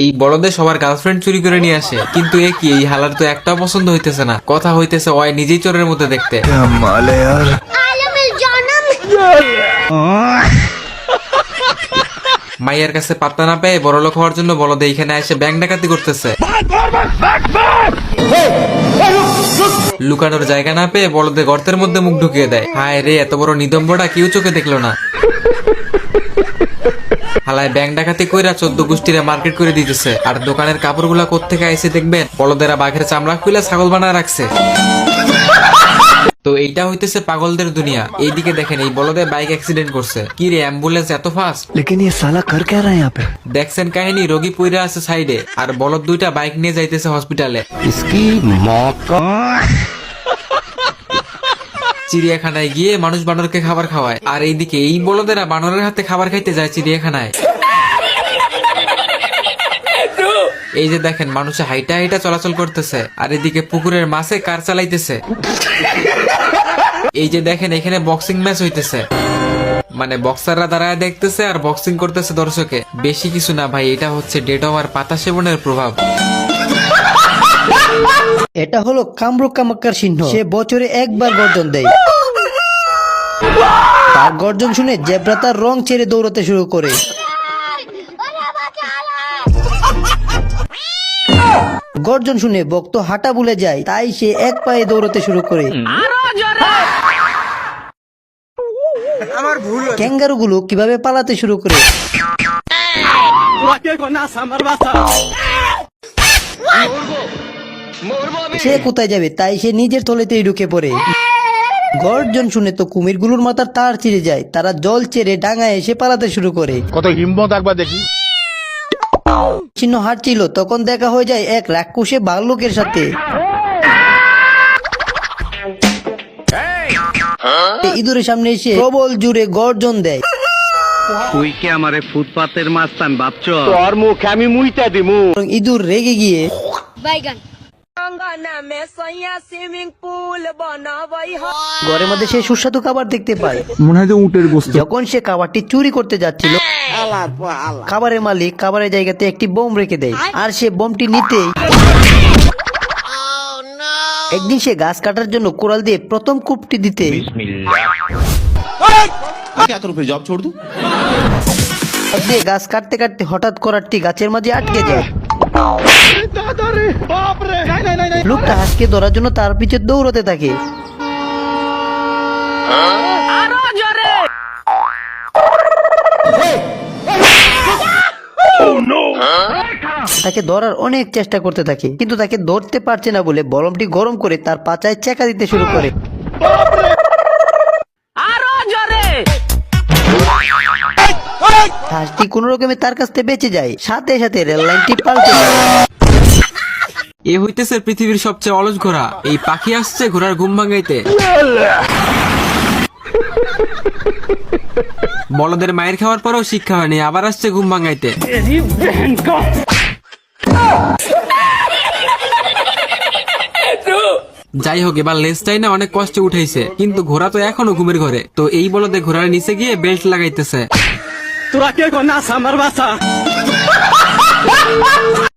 এই বড়দের সবার গার্লফ্রেন্ড চুরি করে নিয়ে আসে। কিন্তু এ কি, এই হালার তো একটাও পছন্দ হইতেছে না। কথা হইতেছে ওয় নিজেই চোরের মতো দেখতে। মাইয়ার কাছে পাত্তা না পেয়ে বড়লোক হওয়ার জন্য বলদে এখানে এসে ব্যাংক ডাকাতি করতেছে। লুকানোর জায়গা না পেয়ে বলদে গর্তের মধ্যে মুখ ঢুকিয়ে দেয়। হায় রে, এত বড় নিদম্বটা কেউ চোখে দেখল না। হালায় ব্যাংক ডাকাতি কইরা চোদ্দ গোষ্ঠীরে মার্কেট করে দিতেছে আর দোকানের কাপড়গুলা কোত্থেকে আইসে দেখবেন বলদেরা বাঘের চামড়া খুলে ছাগল বানায় রাখছে তো এইটা হইতেছে পাগলদের দুনিয়া এইদিকে দেখেন এই বলদে বাইক অ্যাক্সিডেন্ট করছে কি রে অ্যাম্বুলেন্স এত ফাস্ট लेकिन ये साला कर क्या रहा है यहाँ पे দেখছেন কাহিনী রোগী পইরা আছে সাইডে আর বলদ দুইটা বাইক নিয়ে যাইতেছে হসপিটালে इसकी मौका চিড়িয়াখানায় গিয়ে মানুষ বানরকে খাবার খাওয়ায়। আর এইদিকে এই বলদেরা বানরের হাতে খাবার খাইতে যায় চিড়িয়াখানায়। এই যে দেখেন, মানুষে হাইটা হাইটা চলাচল করতেছে। আর এদিকে পুকুরের মাছে কার চালাইতেছে? এই যে দেখেন, এখানে বক্সিং ম্যাচ হইতেছে। মানে বক্সাররা দাঁড়ায় দেখতেছে আর বক্সিং করতেছে দর্শকে। বেশি কিছু না ভাই, এটা হচ্ছে ডেট আর পাতা সেবনের প্রভাব। এটা হলো কামরূপ কামাক্কার চিহ্ন সে বছরে একবার গর্জন দেয়। তার গর্জন শুনে জেব্রা তার রং ছেড়ে দৌড়াতে শুরু করে। গর্জন শুনে বক্ত হাঁটা ভুলে যায় তাই সে এক পায়ে দৌড়াতে শুরু করে। ক্যাঙ্গারুগুলো কীভাবে পালাতে শুরু করে? সে কোথায় যাবে? তাই সে নিজের থলেতেই ঢুকে পড়ে। গর্জন শুনে তো কুমিরগুলোর মাথার তার ছিঁড়ে যায়। তারা জল ছেড়ে ডাঙায় এসে পালাতে শুরু করে। কত হিম্মত একবার দেখি। চিহ্ন হাঁটছিল তখন দেখা হয়ে যায় এক রাক্ষসে বাল্যকের সাথে। ইঁদুরের সামনে এসে প্রবল জুড়ে গর্জন দেয়। তুই কি আমারে ফুটপাতের মাস্তান ভাবছ? তোর মুখে আমি মুইতা দিমু। ইঁদুর রেগে গিয়ে ঘরের মধ্যে সে সুস্বাদু খাবার দেখতে পায় মনে হয় উঠের গোস্ত। যখন সে খাবারটি চুরি করতে যাচ্ছিল খাবারের মালিক খাবারের জায়গাতে একটি বোম রেখে দেয় আর সে বোমটি নিতেই একদিন সে গাছ কাটার জন্য কোরাল দিয়ে প্রথম কূপটি দিতে গাছ কাটতে কাটতে হঠাৎ করারটি গাছের মাঝে আটকে যায়। লোকটা হাঁসকে ধরার জন্য তার পিছে দৌড়াতে থাকে। তাকে ধরার অনেক চেষ্টা করতে থাকে, কিন্তু তাকে ধরতে পারছে না বলে বরমটি গরম করে তার পাচায় চেকা দিতে শুরু করে। হাঁসটি কোন রকমে তার কাছ বেঁচে যায়। সাথে সাথে রেল লাইনটি পাল্টে এ হইতেছে পৃথিবীর সবচেয়ে অলস ঘোড়া। এই পাখি আসছে ঘোড়ার ঘুম ভাঙাইতে। বলদের মায়ের খাওয়ার পরেও শিক্ষা হয়নি, আবার আসছে ঘুম ভাঙাইতে। যাই হোক, এবার লেজটাই না অনেক কষ্টে উঠাইছে, কিন্তু ঘোড়া তো এখনও ঘুমের ঘরে। তো এই বলদে ঘোড়ার নিচে গিয়ে বেল্ট লাগাইতেছে। তোরা কে নাচ আমার বাসা।